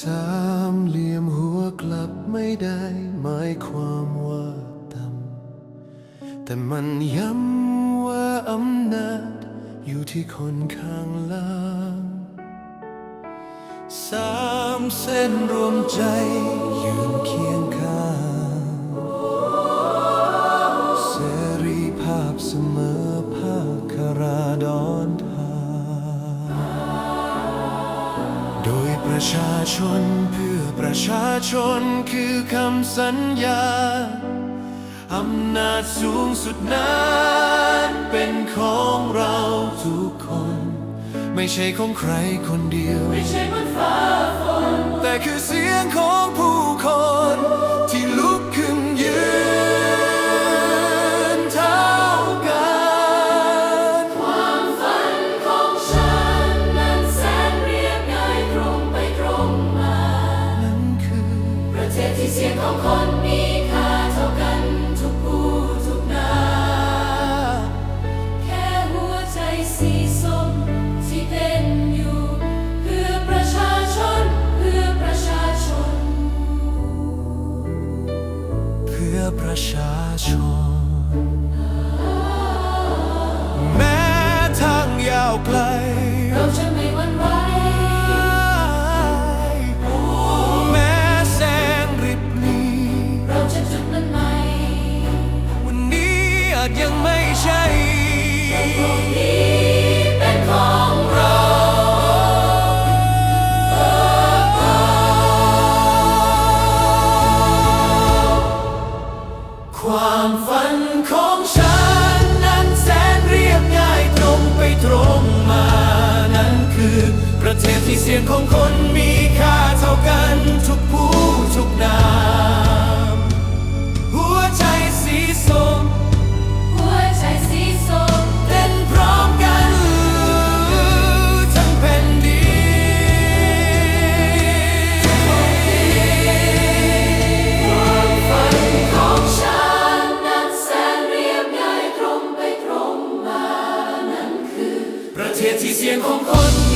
สามเหลี่ยมหัวกลับไม่ได้หมายความว่าต่ำแต่มันย้ำว่าอำนาจอยู่ที่คนข้างล่างสามเส้นรวมใจยืนเคียงข้างเสรีภาพเสมอ โดยประชาชนเพื่อประชาชนคือคำสัญญา อำนาจสูงสุดนั้นเป็นของเราทุกคน ไม่ใช่ของใครคนเดียว ไม่ใช่บนฟ้าฝนแต่คือเสียงของผู้ ประชาชน ประเทศที่เสียงของคนมีค่าเท่ากันทุกผู้ทุกนามหัวใจสีส้มหัวใจสีส้มเต้นพร้อมกันทั้งแผ่นดินฝันของฉันนั้นแสนเรียบง่ายตรงไปตรงมา นั้นคือ ประเทศที่เสียงของคน